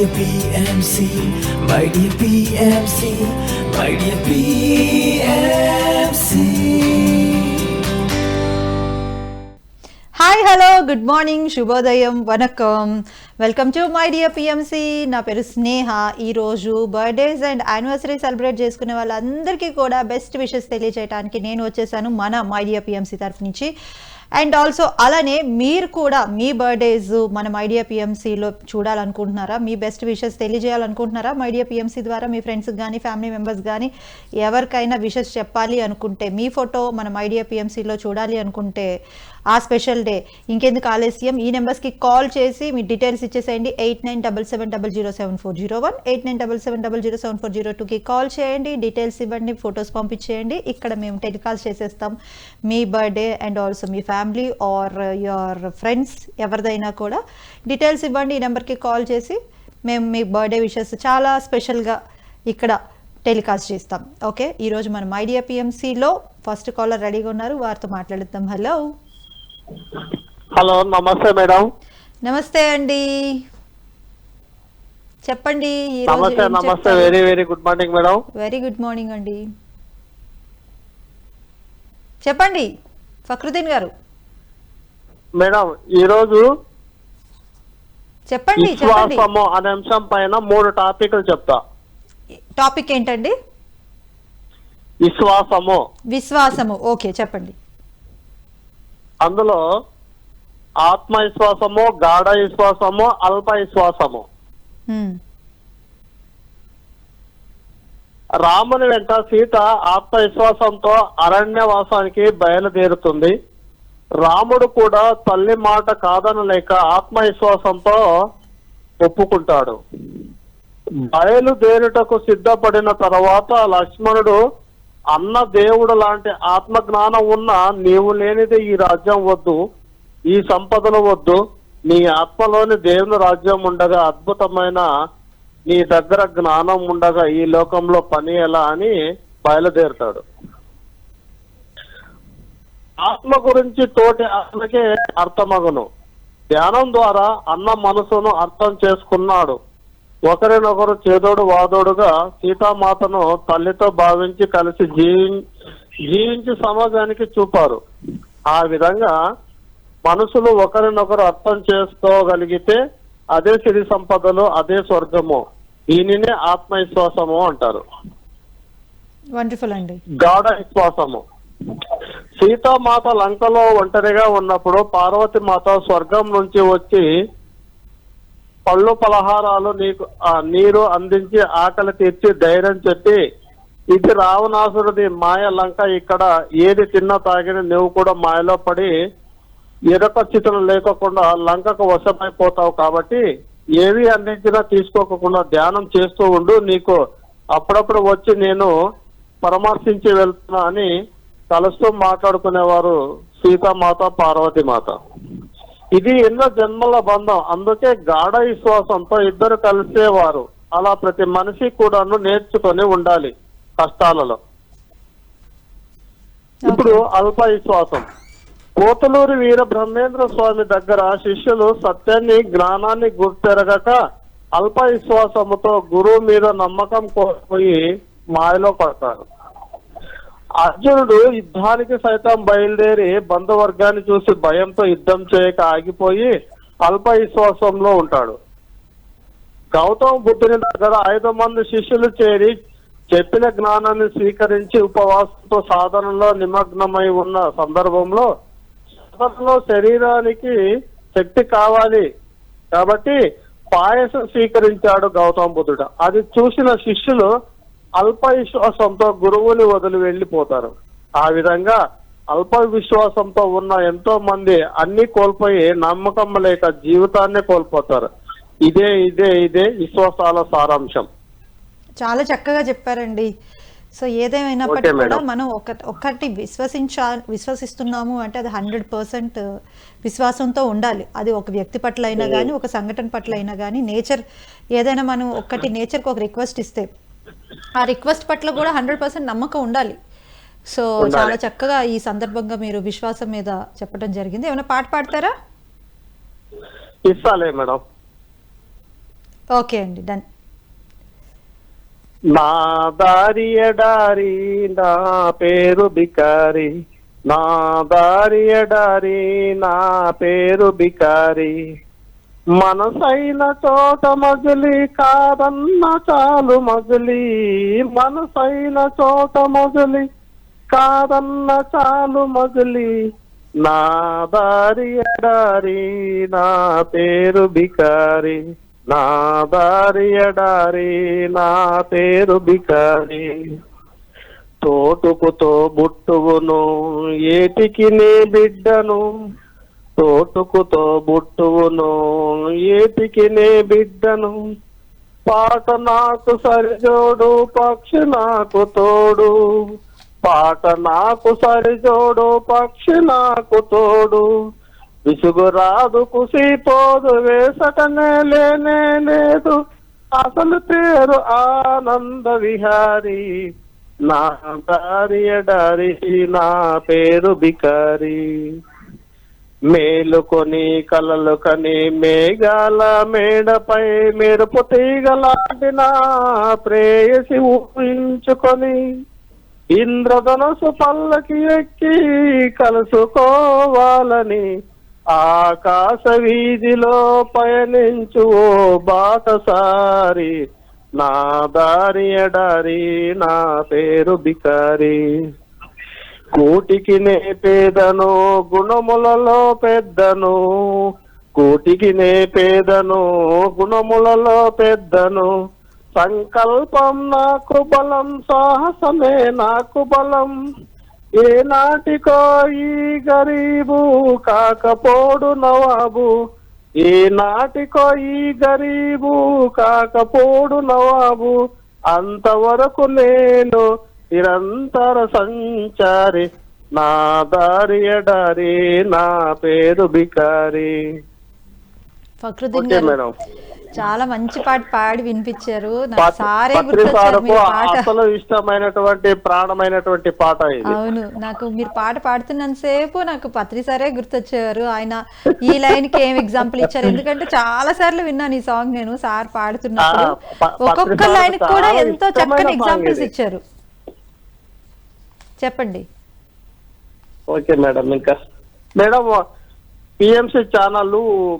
dear PMC, my dear PMC, my dear PMC. Hi hello good morning శుభోదయం వనకం welcome to my dear PMC నా పేరు స్నేహ. ఈరోజు birthdays and anniversary celebrate చేసుకునే వాళ్ళందరికీ కూడా బెస్ట్ విషెస్ తెలియజేయడానికి నేను వచ్చేసాను మన మై డియర్ పిఎంసి తరఫు నుంచి. అండ్ ఆల్సో అలానే మీరు కూడా మీ బర్త్డేస్ మనం ఐడియా పిఎంసీలో చూడాలనుకుంటున్నారా? మీ బెస్ట్ విషెస్ తెలియజేయాలనుకుంటున్నారా? మైడియా పిఎంసీ ద్వారా మీ ఫ్రెండ్స్కి కానీ ఫ్యామిలీ మెంబర్స్ కానీ ఎవరికైనా విషెస్ చెప్పాలి అనుకుంటే మీ ఫోటో మనం ఐడియా పిఎంసీలో చూడాలి అనుకుంటే ఆ స్పెషల్ డే ఇంకెందుకు ఆలస్యం? ఈ నెంబర్స్కి కాల్ చేసి మీ డీటెయిల్స్ ఇచ్చేసేయండి. Eight nine double seven double zero seven four zero one eight nine double seven double zero seven four zero టూకి కాల్ చేయండి. డీటెయిల్స్ ఇవ్వండి ఫొటోస్ పంపించేయండి. ఇక్కడ మేము టెలికాస్ట్ చేసేస్తాం మీ బర్త్డే అండ్ ఆల్సో మీ ఫ్యామిలీ ఆర్ యువర్ ఫ్రెండ్స్ ఎవరిదైనా కూడా డీటెయిల్స్ ఇవ్వండి ఈ నెంబర్కి కాల్ చేసి మేము మీ బర్త్డే విషెస్ చాలా స్పెషల్గా ఇక్కడ టెలికాస్ట్ చేస్తాం. ఓకే ఈరోజు మనం ఐడియా పిఎంసీలో ఫస్ట్ కాలర్ రెడీగా ఉన్నారు. వారితో మాట్లాడుతాం హలో హలో నమస్తే మేడం. నమస్తే అండి. చెప్పండి నమస్తే నమస్తే. Very very good morning madam. Very good morning అండి. చెప్పండి ఫక్రుద్దీన్ గారు. మేడం ఈ రోజు చెప్పండి చెప్పండి. విశ్వాసము అనే అంశం పైన మూడు టాపిక్లు చెప్తా. టాపిక్ ఏంటండి? విశ్వాసము. విశ్వాసము. ఓకే చెప్పండి. అందులో ఆత్మ విశ్వాసము గాఢ విశ్వాసము అల్ప విశ్వాసము. రాముని వెంట సీత ఆత్మ విశ్వాసంతో అరణ్యవాసానికి బయలుదేరుతుంది. రాముడు కూడా తల్లి మాట కాదనలేక ఆత్మవిశ్వాసంతో ఒప్పుకుంటాడు. బయలుదేరుటకు సిద్ధపడిన తర్వాత లక్ష్మణుడు అన్న దేవుడు లాంటి ఆత్మ జ్ఞానం ఉన్న నీవు లేనిది ఈ రాజ్యం వద్దు ఈ సంపదలు వద్దు నీ ఆత్మలోని దేవుని రాజ్యం ఉండగా అద్భుతమైన నీ దగ్గర జ్ఞానం ఉండగా ఈ లోకంలో పని ఎలా? అని బయలుదేరుతాడు. ఆత్మ గురించి తోటి ఆత్మకే అర్థమగును. ధ్యానం ద్వారా అన్న మనసును అర్థం చేసుకున్నాడు. ఒకరినొకరు చేదోడు వాదోడుగా సీతామాతను తల్లితో భావించి కలిసి జీవి జీవించి సమాజానికి చూపారు. ఆ విధంగా మనసులు ఒకరినొకరు అర్థం చేసుకోగలిగితే అదే సిరి సంపదలు అదే స్వర్గము. దీనినే ఆత్మవిశ్వాసము అంటారు. వండర్ఫుల్ అండి. గాఢ విశ్వాసము. సీతామాత లంకలో ఒంటరిగా ఉన్నప్పుడు పార్వతి మాత స్వర్గం నుంచి వచ్చి పళ్ళు పలహారాలు నీకు నీరు అందించి ఆకలి తీర్చి ధైర్యం చెప్పి ఇది రావణాసురుడి మాయ లంక ఇక్కడ ఏది తిన్నా తాగిన నువ్వు కూడా మాయలో పడి ఎరక చితులు లేకోకుండా లంకకు వశమైపోతావు కాబట్టి ఏవి అందించినా తీసుకోకుండా ధ్యానం చేస్తూ ఉండు. నీకు అప్పుడప్పుడు వచ్చి నేను పరామర్శించి వెళ్తున్నా అని కలుస్తూ మాట్లాడుకునేవారు సీతామాత పార్వతి మాత ఇది ఎన్నో జన్మల బంధం. అందుకే గాఢ విశ్వాసంతో ఇద్దరు కలిసేవారు. అలా ప్రతి మనిషి కూడాను నేర్చుకొని ఉండాలి కష్టాలలో. ఇప్పుడు అల్ప విశ్వాసం కోతలూరి వీర బ్రహ్మేంద్ర స్వామి దగ్గర శిష్యులు సత్యాన్ని జ్ఞానాన్ని గుర్తెరగక అల్ప విశ్వాసముతో గురువు మీద నమ్మకం కోల్పోయి మాయలో పడతారు. అర్జునుడు యుద్ధానికి సైతం బయలుదేరి బంధువర్గాన్ని చూసి భయంతో యుద్ధం చేయక ఆగిపోయి అల్ప విశ్వాసంలో ఉంటాడు. గౌతమ బుద్ధుని దగ్గర ఐదు మంది శిష్యులు చేరి చెప్పిన జ్ఞానాన్ని స్వీకరించి ఉపవాసంతో సాధనలో నిమగ్నమై ఉన్న సందర్భంలో సాధనలో శరీరానికి శక్తి కావాలి కాబట్టి పాయసం స్వీకరించాడు గౌతమ బుద్ధుడు. అది చూసిన శిష్యులు అల్ప విశ్వాసంతో గురువుని వదిలి వెళ్ళిపోతారు. ఆ విధంగా అల్ప విశ్వాసంతో ఉన్న ఎంతో మంది అన్ని కోల్పోయి నమ్మకం లేక జీవితాన్ని కోల్పోతారు. ఇదే ఇదే ఇదే విశ్వాసాల సారాంశం. చాలా చక్కగా చెప్పారండి. సో ఏదేమైనప్పటికీ కూడా. మనం ఒక ఒకటి విశ్వసించా విశ్వసిస్తున్నాము అంటే అది హండ్రెడ్ పర్సెంట్ విశ్వాసంతో ఉండాలి. అది ఒక వ్యక్తి పట్ల అయినా కానీ ఒక సంఘటన పట్ల అయినా కానీ నేచర్ ఏదైనా మనం ఒకటి నేచర్కి ఒక రిక్వెస్ట్ ఇస్తే ఆ రిక్వెస్ట్ పట్ల కూడా హండ్రెడ్ పర్సెంట్ నమ్మకం ఉండాలి. సో. చాలా చక్కగా ఈ సందర్భంగా మీరు విశ్వాసం మీద చెప్పడం జరిగింది. ఏమైనా పాట పాడతారా? ఇస్తాలే మేడం. ఓకే అండి డన్. నా దారి ఎడారి నా పేరు బికారి. నా దారి ఎడారి నా పేరు బికారి. మనసైన చోట మజిలి కాదన్న చాలు మజిలి. మనసైన చోట మజిలి కాదన్న చాలు మజిలి. నా దారి ఎడారి నా పేరు బికారి. నా దారి ఎడారి నా పేరు బికారి. తోటుకుతో బుట్టువును ఏటికి నీ బిడ్డను తోటుకుతో బుట్టువును ఏటికినే బిడ్డను. పాట నాకు సరిజోడు పక్షి నాకు తోడు. పాట నాకు సరిజోడు పక్షి నాకు తోడు. విసుగు రాదు కుసిపోదు వేసటనే లేనే లేదు. అసలు పేరు ఆనంద విహారి. నా దారి ఎడారి నా పేరు బికారి మేలుకొని కలలు కని మేఘాల మేడపై మెరుపు తీగలాంటి నా ప్రేయసి ఊహించుకొని ఇంద్రధనసు పల్లకి ఎక్కి కలుసుకోవాలని ఆకాశ వీధిలో పయనించు ఓ బాటసారి నా దారి ఎడారి నా పేరు బికారి. కూటికి నే పేదను గుణములలో పెద్దను. కోటికినే పేదను గుణములలో పెద్దను. సంకల్పం నాకు బలం సాహసమే నాకు బలం. ఏ నాటికో ఈ గరీబు కాకపోడు నవాబు. ఏ నాటికో ఈ గరీబు కాకపోడు నవాబు. అంతవరకు నేను నిరంతర సంచారి నా దారి ఎడారి నా పేరు బికారి. ఫక్రుద్దీన్ గారు చాలా మంచి పాట పాడి వినిపించారు. సారే అసలు ఇష్టమైనటువంటి ప్రాణమైనటువంటి పాట అవును నాకు మీరు పాట పాడుతున్నంతసేపు నాకు పత్రి సారే గుర్తొచ్చారు. ఆయన ఈ లైన్కి ఏం ఎగ్జాంపుల్ ఇచ్చారు? ఎందుకంటే చాలా సార్లు విన్నాను ఈ సాంగ్ నేను సార్ పాడుతున్నప్పుడు. ఆ, ప- పత్రి ఒక్కొక్క లైన్ కూడా ఎంతో చక్కని ఎగ్జాంపుల్స్. ఇచ్చారు. చెప్పండి. ఓకే మేడం ఇంకా. మేడం పిఎంసి ఛానల్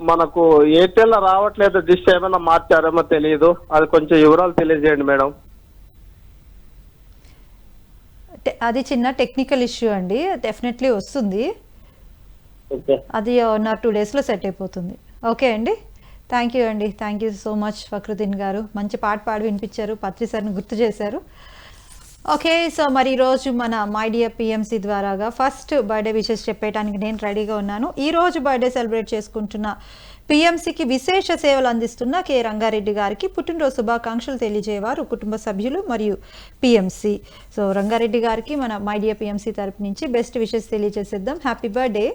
మనకు ఎయిర్టెల్ రావట్లేదు డిష్ ఏమైనా మార్చారేమో తెలియదు అది కొంచెం వివరాలు తెలియజేయండి మేడం. అది చిన్న టెక్నికల్ ఇష్యూ అండి డెఫినెట్లీ వస్తుంది. ఓకే. అది నా టూ డేస్లో సెట్ అయిపోతుంది. ఓకే అండి. థ్యాంక్ యూ అండి. Thank you so much Fakhruddin గారు. మంచి పాట పాడి వినిపించారు పత్రి సార్ని గుర్తు చేశారు. ఓకే సో మరి ఈరోజు మన మై డియర్ పిఎంసి ద్వారాగా ఫస్ట్ బర్త్డే విషెస్ చెప్పేయడానికి నేను రెడీగా ఉన్నాను. ఈరోజు బర్త్డే సెలబ్రేట్ చేసుకుంటున్న పిఎంసికి విశేష సేవలు అందిస్తున్న కె రంగారెడ్డి గారికి పుట్టినరోజు శుభాకాంక్షలు తెలియజేవారు కుటుంబ సభ్యులు మరియు పిఎంసి సో రంగారెడ్డి గారికి మన మై డియర్ పిఎంసి తరపు నుంచి బెస్ట్ విషెస్ తెలియజేసేద్దాం. హ్యాపీ బర్త్డే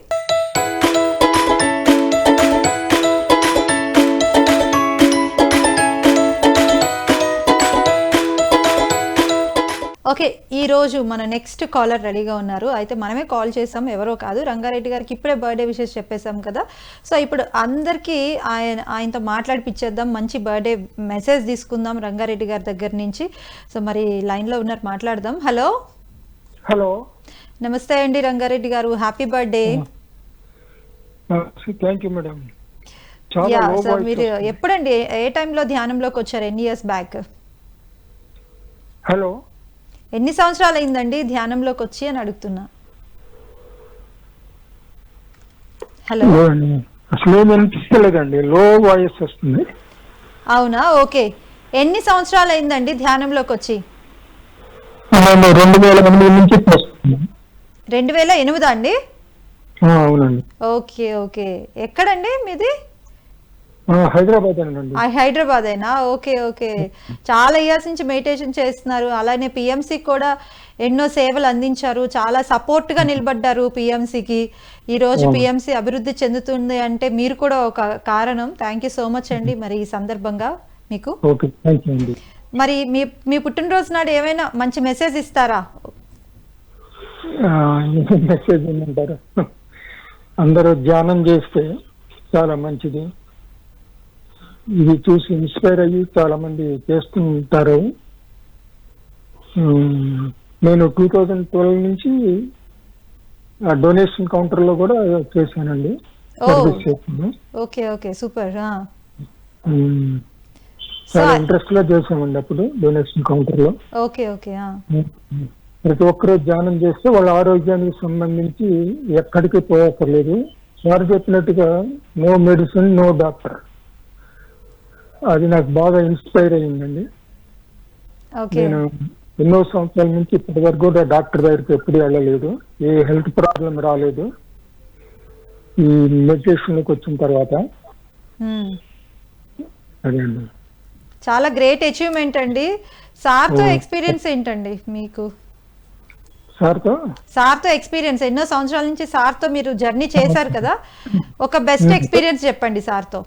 ఓకే ఈ రోజు మన నెక్స్ట్ కాలర్ రెడీగా ఉన్నారు. అయితే మనమే కాల్ చేసాం ఎవరో కాదు. రంగారెడ్డి గారికి ఇప్పుడే బర్త్డే విషెస్ చెప్పేశాం కదా. సో ఇప్పుడు అందరికీ ఆయన ఆయనతో మాట్లాడిపిచ్చేద్దాం. మంచి బర్త్డే మెసేజ్ తీసుకుందాం రంగారెడ్డి గారి దగ్గర నుంచి. సో మరి లైన్లో ఉన్నారు మాట్లాడదాం. హలో హలో నమస్తే అండి రంగారెడ్డి గారు. Happy birthday thank you madam yeah low so voice మీరు. ఎప్పుడండి ఏ- ఏ టైంలో ధ్యానంలోకి వచ్చారు? ఎన్ని ఇయర్స్ బ్యాక్ హలో ఎన్ని సంవత్సరాలు అయిందండి ధ్యానంలోకి వచ్చి అని అడుగుతున్నా హలో. అసలు లో వాయిస్ వస్తుంది. అవునా? ఓకే. ఎన్ని సంవత్సరాలు అయిందండి ధ్యానంలోకి వచ్చి రెండు వేల ఎనిమిది నుంచి. రెండు వేల ఎనిమిదా అండి? అవునండి. Okay okay. ఎక్కడండి మీది? హైదరాబాద్ ఆ, హైదరాబాదేనా ఓకే ఓకే. చాలా ఇయర్స్ నుంచి మెడిటేషన్ చేస్తున్నారు. అలానే పిఎంసి కూడా ఎన్నో సేవలు అందించారు. చాలా support గా నిలబడ్డారు పిఎంసికి. ఈ రోజు పిఎంసి అభివృద్ధి చెందుతుంది అంటే మీరు కూడా ఒక కారణం. థ్యాంక్ యూ సో మచ్ అండి మరి ఈ సందర్భంగా మీకు. మరి మీ మీ పుట్టినరోజు నాడు ఏమైనా మంచి మెసేజ్ ఇస్తారా? మెసేజ్ అందరూ ధ్యానం చేస్తే చాలా మంచిది. ఇది చూసి ఇన్స్పైర్ అయ్యి చాలా మంది చేస్తుంటారు నేను టూ థౌజండ్ ట్వెల్వ్ నుంచి డొనేషన్ కౌంటర్లో కూడా చేశానండి. ఓకే ఓకే సూపర్ చాలా ఇంట్రెస్ట్లో చేసామండి అప్పుడు డొనేషన్ కౌంటర్లో ఓకే ఓకే ప్రతి ఒక్కరూ ధ్యానం చేస్తే వాళ్ళ ఆరోగ్యానికి సంబంధించి ఎక్కడికి పోయక్కర్లేదు సార్ చెప్పినట్టుగా నో మెడిసిన్ నో డాక్టర్. అది నాకు బాగా ఇన్స్పైర్ అయ్యిందండి. నేను ఎన్నో సంవత్సరాల నుంచి ఇప్పటి వరకు కూడా డాక్టర్ దగ్గరికి ఎప్పుడు వెళ్ళలేదు. ఏ హెల్త్ ప్రాబ్లం రాలేదు. ఈ మెడిటేషన్లోకి వచ్చిన తర్వాత. అదే అండి. చాలా గ్రేట్ అచీవ్మెంట్ అండి. సార్తో ఎక్స్పీరియన్స్ ఏంటండి మీకు? సార్తో? సార్తో ఎక్స్పీరియన్స్ ఎన్నో సంవత్సరాల నుంచి సార్తో మీరు జర్నీ చేశారు కదా. ఒక బెస్ట్ ఎక్స్పీరియన్స్ చెప్పండి సార్తో.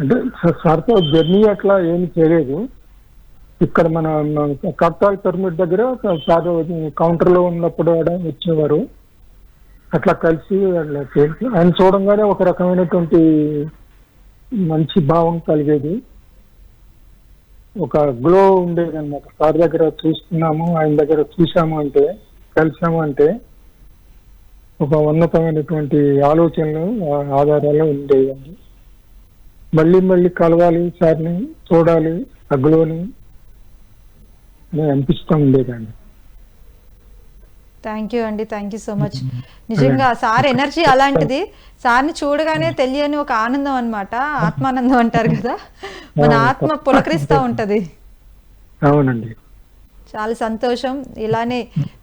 అంటే సార్తో జర్నీ అట్లా ఏమి చేయలేదు. ఇక్కడ మన మన కప్తాల్ పిరమిడ్ దగ్గర ఒక సార్ కౌంటర్లో ఉన్నప్పుడు వచ్చేవారు. అట్లా కలిసి అట్లా ఆయన చూడంగానే ఒక రకమైనటువంటి మంచి భావం కలిగేది. ఒక గ్లో ఉండేది అనమాట సార్ దగ్గర చూస్తున్నాము ఆయన దగ్గర చూసాము అంటే కలిసాము అంటే ఒక ఉన్నతమైనటువంటి ఆలోచనలు ఆధారాలు ఉండేవి. మళ్ళీ మళ్ళీ కలవాలి సార్ని చూడాలి అగ్లోని అని అనిపిస్తూ ఉండేదండి థ్యాంక్ యూ అండి థ్యాంక్ యూ సో మచ్ నిజంగా సార్ ఎనర్జీ అలాంటిది. సార్ని చూడగానే తెలియని ఒక ఆనందం అన్నమాట. ఆత్మానందం అంటారు కదా. మన ఆత్మ పులకరిస్తూ ఉంటది. అవునండి. చాలా సంతోషం. ఇలానే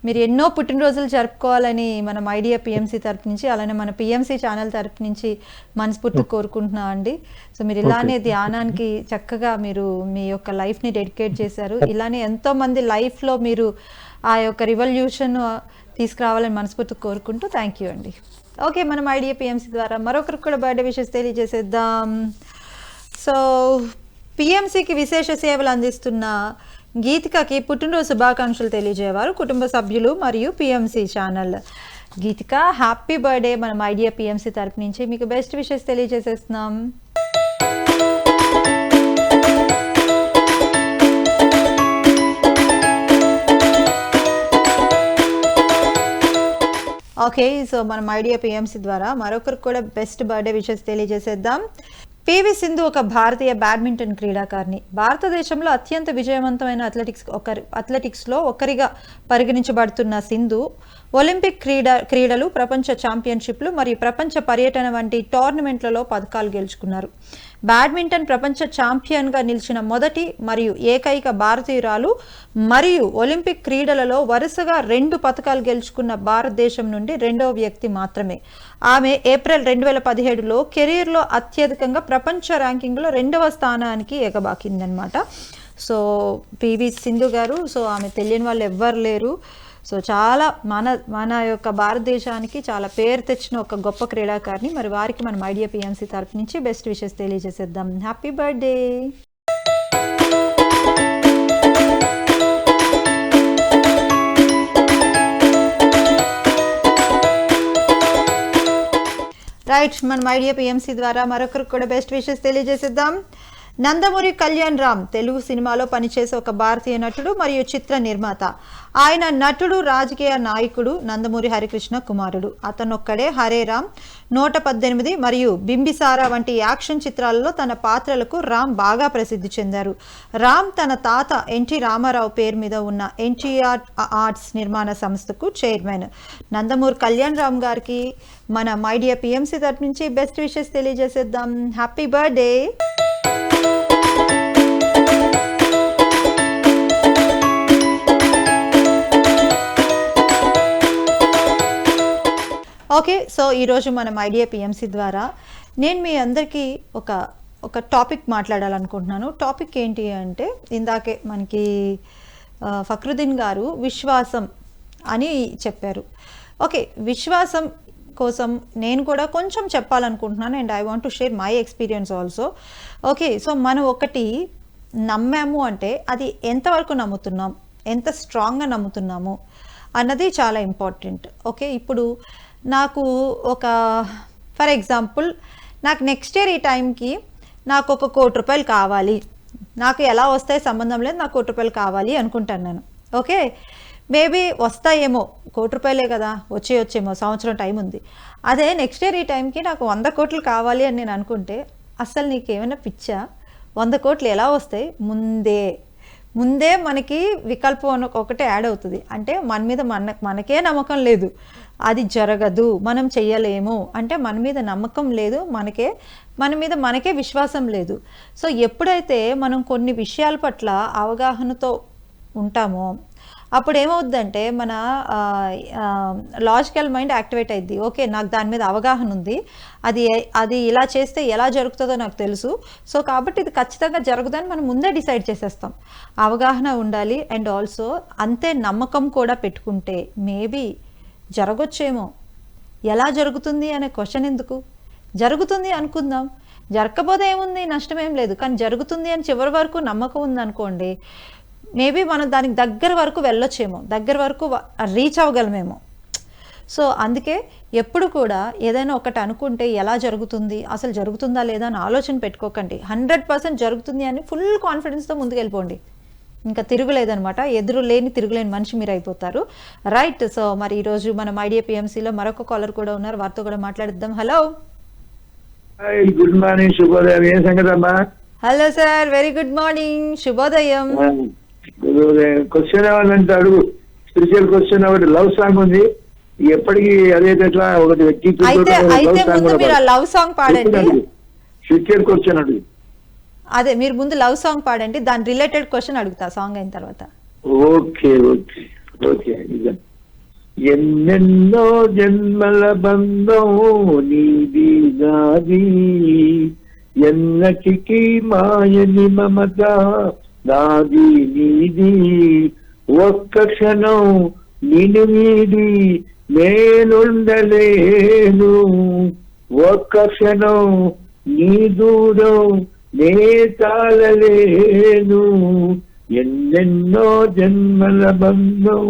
మీరు ఎన్నో పుట్టినరోజులు జరుపుకోవాలని మనం ఐడియా పిఎంసి తరపు నుంచి అలానే మన పిఎంసి ఛానల్ తరపు నుంచి మనస్ఫూర్తి కోరుకుంటున్నా అండి. సో మీరు ఇలానే ధ్యానానికి చక్కగా మీరు మీ యొక్క లైఫ్ని డెడికేట్ చేశారు. ఇలానే ఎంతో మంది లైఫ్లో మీరు ఆ యొక్క రివల్యూషన్ తీసుకురావాలని మనస్ఫూర్తి కోరుకుంటూ థ్యాంక్ యూ అండి. ఓకే మనం ఐడియా పిఎంసి ద్వారా మరొకరికి కూడా బర్త్డే విషెస్ తెలియజేసేద్దాం. సో పిఎంసికి విశేష సేవలు అందిస్తున్న గీతికకి పుట్టినరోజు శుభాకాంక్షలు తెలియజేవారు కుటుంబ సభ్యులు మరియు PMC channel. Geethika happy birthday మనం ఐడియా పిఎంసి తరపు నుంచి. మీకు బెస్ట్ విషెస్ తెలియజేసేస్తున్నాం. ఓకే సో మనం ఐడియా పిఎంసి ద్వారా మరొకరికి కూడా బెస్ట్ బర్త్డే విషెస్ తెలియజేసేద్దాం. పివి సింధు ఒక భారతీయ బ్యాడ్మింటన్ క్రీడాకారిణి. భారతదేశంలో అత్యంత విజయవంతమైన అథ్లెటిక్స్ ఒకరి అథ్లెటిక్స్లో ఒకరిగా పరిగణించబడుతున్న సింధు ఒలింపిక్ క్రీడ క్రీడలు ప్రపంచ ఛాంపియన్షిప్లు మరియు ప్రపంచ పర్యటన వంటి టోర్నమెంట్లలో పథకాలు గెలుచుకున్నారు. బ్యాడ్మింటన్ ప్రపంచ ఛాంపియన్గా నిలిచిన మొదటి మరియు ఏకైక భారతీయురాలు మరియు ఒలింపిక్ క్రీడలలో వరుసగా రెండు పథకాలు గెలుచుకున్న భారతదేశం నుండి రెండవ వ్యక్తి మాత్రమే. ఆమె ఏప్రిల్ రెండు వేల పదిహేడులో కెరీర్లో అత్యధికంగా ప్రపంచ ర్యాంకింగ్లో రెండవ స్థానానికి ఎగబాకిందనమాట సో పివి సింధు గారు సో ఆమె తెలియని వాళ్ళు ఎవ్వరు లేరు. సో చాలా మన మన యొక్క భారతదేశానికి చాలా పేరు తెచ్చిన ఒక గొప్ప క్రీడాకారిణి. మరి వారికి మనం ఐడియా పిఎంసీ తరపు నుంచి best wishes తెలియజేసేద్దాం. Happy birthday! Right మనం ఐడియా పిఎంసీ ద్వారా మరొకరికి కూడా బెస్ట్ విషెస్ తెలియజేసేద్దాం. నందమూరి కళ్యాణ్ రామ్ తెలుగు సినిమాలో పనిచేసే ఒక భారతీయ నటుడు మరియు చిత్ర నిర్మాత. ఆయన నటుడు రాజకీయ నాయకుడు నందమూరి హరికృష్ణ కుమారుడు. అతనొక్కడే హరే రామ్ నూట పద్దెనిమిది మరియు బింబిసారా వంటి యాక్షన్ చిత్రాలలో తన పాత్రలకు రామ్ బాగా ప్రసిద్ధి చెందారు. రామ్ తన తాత ఎన్టీ రామారావు పేరు మీద ఉన్న ఎన్టీఆర్ ఆర్ట్స్ నిర్మాణ సంస్థకు చైర్మన్. నందమూరి కళ్యాణ్ రామ్ గారికి మన మైడియా పిఎంసి తరపు నుంచి best wishes తెలియజేసేద్దాం. Happy birthday! Okay so ఈరోజు మనం ఐడియా పిఎంసి ద్వారా నేను మీ అందరికీ ఒక ఒక టాపిక్ మాట్లాడాలనుకుంటున్నాను. టాపిక్ ఏంటి అంటే ఇందాకే మనకి ఫక్రుద్దీన్ గారు విశ్వాసం అని చెప్పారు. ఓకే విశ్వాసం కోసం నేను కూడా కొంచెం చెప్పాలనుకుంటున్నాను and I want to share my experience also okay so మనం ఒకటి నమ్మాము అంటే అది ఎంతవరకు నమ్ముతున్నాం ఎంత స్ట్రాంగ్గా నమ్ముతున్నాము అన్నది చాలా ఇంపార్టెంట్ ఓకే ఇప్పుడు నాకు ఒక ఫర్ ఎగ్జాంపుల్ నాకు నెక్స్ట్ ఇయర్ ఈ టైంకి నాకు ఒక కోటి రూపాయలు కావాలి. నాకు ఎలా వస్తాయి సంబంధం లేదు నాకు కోటి రూపాయలు కావాలి అనుకుంటాను నేను. ఓకే? మేబీ వస్తాయేమో కోటి రూపాయలే కదా వచ్చే వచ్చేమో సంవత్సరం టైం ఉంది. అదే నెక్స్ట్ ఇయర్ ఈ టైంకి నాకు వంద కోట్లు కావాలి అని నేను అనుకుంటే అసలు నీకేమైనా పిచ్చా? వంద కోట్లు ఎలా వస్తాయి? ముందే. ముందే మనకి వికల్పం ఒకటి యాడ్ అవుతుంది. అంటే మన మీద మన మనకే నమ్మకం లేదు. అది జరగదు మనం చెయ్యలేము. అంటే మన మీద నమ్మకం లేదు మనకే మన మీద మనకే విశ్వాసం లేదు. సో ఎప్పుడైతే మనం కొన్ని విషయాల పట్ల అవగాహనతో ఉంటామో అప్పుడు ఏమవుద్దంటే మన లాజికల్ మైండ్ యాక్టివేట్ అయింది ఓకే నాకు దాని మీద అవగాహన ఉంది. అది అది ఇలా చేస్తే ఎలా జరుగుతుందో నాకు తెలుసు. సో కాబట్టి ఇది ఖచ్చితంగా జరుగుదని మనం ముందే డిసైడ్ చేసేస్తాం. అవగాహన ఉండాలి. అండ్ ఆల్సో అంతే నమ్మకం కూడా పెట్టుకుంటే మేబీ జరగొచ్చేమో? ఎలా జరుగుతుంది అనే క్వశ్చన్ ఎందుకు? జరుగుతుంది అనుకుందాం. జరగకపోతే ఏముంది? నష్టం ఏం లేదు. కానీ జరుగుతుంది అని చివరి వరకు నమ్మకం ఉందనుకోండి మేబీ మనం దానికి దగ్గర వరకు వెళ్ళొచ్చేమో. దగ్గర వరకు రీచ్ అవ్వగలమేమో. సో అందుకే ఎప్పుడు కూడా ఏదైనా ఒకటి అనుకుంటే ఎలా జరుగుతుంది? అసలు జరుగుతుందా లేదా అని ఆలోచన పెట్టుకోకండి. హండ్రెడ్ పర్సెంట్ జరుగుతుంది అని ఫుల్ కాన్ఫిడెన్స్తో ముందుకు వెళ్ళిపోండి ఇంకా తిరుగులేదనమాట ఎదురు లేని తిరుగులేని మనిషి మీరు అయిపోతారు రైట్ సో మరి ఈరోజు మనం ఐడియా పిఎంసీలో మరొక కాలర్ కూడా ఉన్నారు. వారితో కూడా మాట్లాడిద్దాం. హలో. గుడ్ మార్నింగ్ శుభోదయం. ఏం సంగతి అమ్మా hello sir very good morning. శుభోదయం. క్వశ్చన్ ఏమన్నంటే అడుగు. స్పిరిచువల్ క్వశ్చన్ ఒకటి లవ్ సాంగ్ ఉంది. ఎప్పటికీ అదే ఒకటి వ్యక్తి అయితే అయితే ముందు మీరు ఆ లవ్ సాంగ్ పాడండి. ఫ్యూచర్ క్వశ్చన్ అడుగు అదే మీరు ముందు లవ్ సాంగ్ పాడండి దాని రిలేటెడ్ క్వశ్చన్ అడుగుతా సాంగ్ అయిన తర్వాత. ఓకే ఓకే ఓకే ఎన్నెన్నో జన్మల బంధం నీది నాది ఎన్నటికి మాయని మమత నాది నీది. ఒక్క క్షణం నిను నీది నేనుండలేను. ఒక్క క్షణం నీ దూరం నేతాలలేను. ఎన్నెన్నో జన్మల బంధం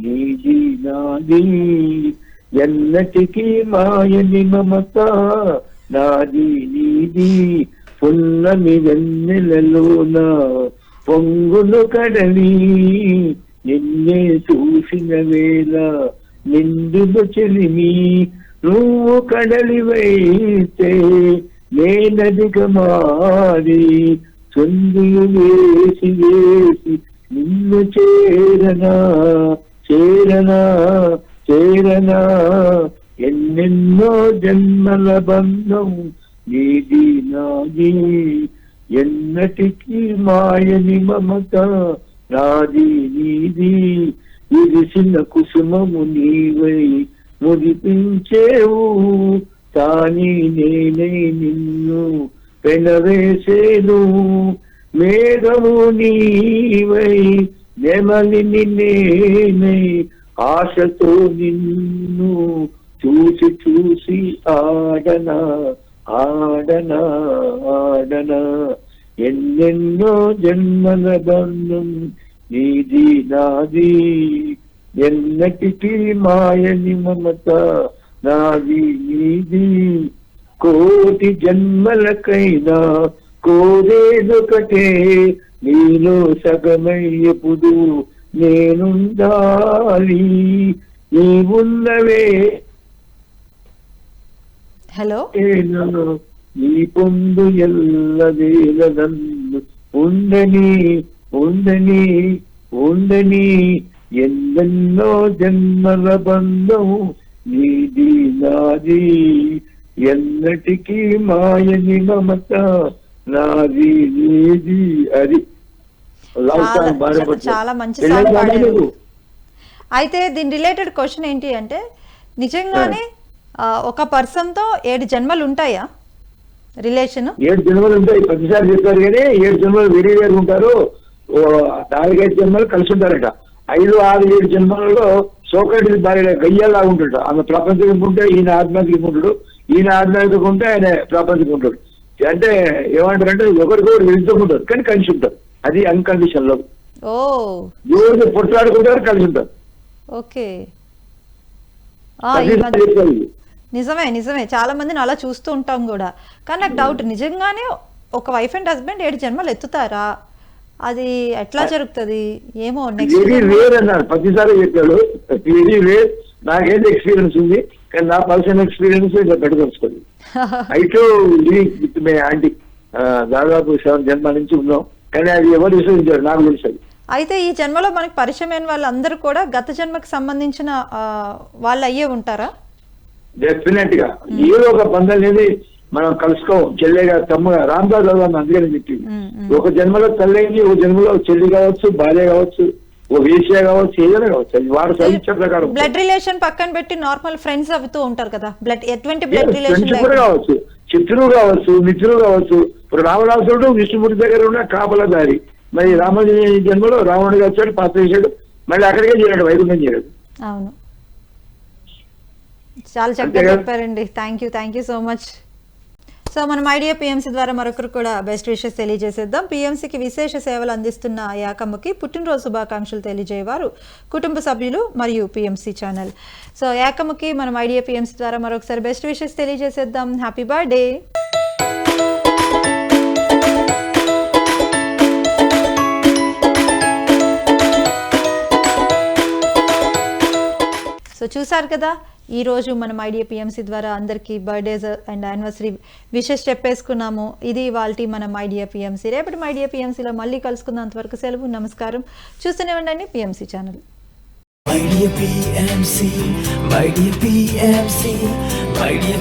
నీది నాది ఎన్నటికీ మాయని మమత నాది నీది. పున్నమి వెన్నెలలోన పొంగులు కడలి నిన్నే చూసిన వేళ నిండును చెలిమి నువ్వు కడలివైతే నేనదిగా మారి చొందులు వేసి వేసి నిన్ను చేరనా చేరనా చేరనా. ఎన్నెన్నో జన్మల బంధం నీది నాది ఎన్నటికీ మాయని మమత నాది నీది. విరిసిన కుసుమము నీవై మురిపించేవు కానీ నేనే నిన్ను పెనవేసేను మేఘము నీవై నెమలిని నేనై ఆశతో నిన్ను చూసి చూసి ఆడనా ఆడనా ఆడనా. ఎన్నెన్నో జన్మల బంధం నీది నాది. ఎన్నటికీ మాయని మమత నాది నీది కోటి జన్మలకైనా కోరేదొకటే నీలో సగమయ్యప్పుడు నేనుండాలి. నీవున్నవే. హలో? నీ పొందు ఎల్లవేళ నన్ను ఉండని ఉండని ఉండని ఎన్నెన్నో జన్మల బంధం నీది నాది ఎన్నటికీ మాయని మమత నాది నీది అది. చాలా- మంచి? అయితే దీని రిలేటెడ్ క్వశ్చన్ ఏంటి అంటే నిజంగానే ఒక పర్సన్తో ఏడు జన్మలు ఉంటాయా? రిలేషన్? ఏడు జన్మలు ఉంటాయి. ప్రతిసారి చెప్పారు కానీ ఏడు జన్మలు వేరే వేరు ఉంటారు. నాలుగైదు జన్మలు కలిసి ఉంటారట. ఐదు ఆరు ఏడు జన్మలలో సోకటి భార్య గయ్యలా ఉంటాడు. ఆమె ప్రపంచం ఉంటే ఈయన ఆత్మాంతికి ఉంటాడు. ఈయన ఆత్మాంతికి ఉంటే ఆయన ప్రపంచం ఉంటాడు. అంటే ఏమంటారంటే ఒకరికొకరు విరుద్ధకుంటారు కానీ కలిసి ఉంటారు. అది అన్కండిషన్లో ఓ. రోజు పొట్లాడుకుంటారు కలిసి ఉంటారు. ఓకే. నిజమే నిజమే. చాలా మందిని అలా చూస్తూ ఉంటాం కూడా. కానీ నాకు డౌట్ నిజంగానే ఒక వైఫ్ అండ్ హస్బెండ్ ఏడు జన్మలు ఎత్తుతారా? అది ఎట్లా జరుగుతుంది? ఏమో వెరీ రేర్ అన్నారు. ప్రతిసారి చెప్పాడు. వెరీ రేర్ నాకైతే ఎక్స్పీరియన్స్ ఉంది. కానీ నా పర్సనల్ ఎక్స్పీరియన్స్ ఇలా పెట్టుకొచ్చుకోండి అయితే లివింగ్ విత్ మై ఆంటీ దాదాపు సెవెన్ జన్మ నుంచి ఉన్నాం. కానీ అది ఎవరు విశ్వసించారు? నాకు తెలుసు అయితే ఈ జన్మలో మనకి పరిచయమైన వాళ్ళందరూ కూడా గత జన్మకి సంబంధించిన వాళ్ళు అయ్యే ఉంటారా? డెఫినెట్గా. ఏదో ఒక బంధం అనేది మనం కలుసుకోం చెల్లెగా తమ్ముగా రామదాస్ చదవాలి అందుకని చెప్పింది. ఒక జన్మలో తల్లైంది ఒక జన్మలో చెల్లి కావచ్చు భార్య కావచ్చు ఓ వేశ్య కావచ్చు ఏదైనా కావచ్చు. అది వారు సహించే ప్రకారం. బ్లడ్ రిలేషన్ పక్కన పెట్టి నార్మల్ ఫ్రెండ్స్ అవుతూ ఉంటారు కదా. బ్లడ్ ఎటువంటి బ్లడ్ రిలేషన్ కూడా కావచ్చు. శత్రువు కావచ్చు మిత్రులు కావచ్చు. ఇప్పుడు రావణాసురుడు విష్ణుమూర్తి దగ్గర ఉన్న కాపల దారి మరి రాముడి జన్మలో రావణుడిగా వచ్చాడు పాత్ర చేశాడు మళ్ళీ అక్కడికే చేరాడు వైకుంఠం చేరాడు. అవును. చాలా చక్కగా? చెప్పారండి. Thank you thank you so much so మనం ఐడియా పిఎంసీ ద్వారా మరొకరు కూడా బెస్ట్ విషెస్ తెలియజేసేద్దాం. పిఎంసీకి విశేష సేవలు అందిస్తున్న యాకమ్మకి పుట్టినరోజు శుభాకాంక్షలు తెలియజేయవారు కుటుంబ సభ్యులు మరియు పిఎంసీ ఛానల్ సో యాకమ్మకి మనం ఐడియా పిఎంసీ ద్వారా మరొకసారి బెస్ట్ విషెస్ తెలియజేసేద్దాం. హ్యాపీ బర్త్డే సో చూసారు కదా ఈరోజు మనం ఐడియా పిఎంసీ ద్వారా అందరికీ బర్త్డేస్ అండ్ యానివర్సరీ విషెస్ చెప్పేసుకున్నాము. ఇది వాళ్ళ మనం ఐడియా పిఎంసీ రేపటి ఐడియా పిఎంసీలో మళ్ళీ కలుసుకుందాం అంతవరకు సెలవు నమస్కారం. చూస్తూనే ఉండండి PMC channel idea dear PMC, my.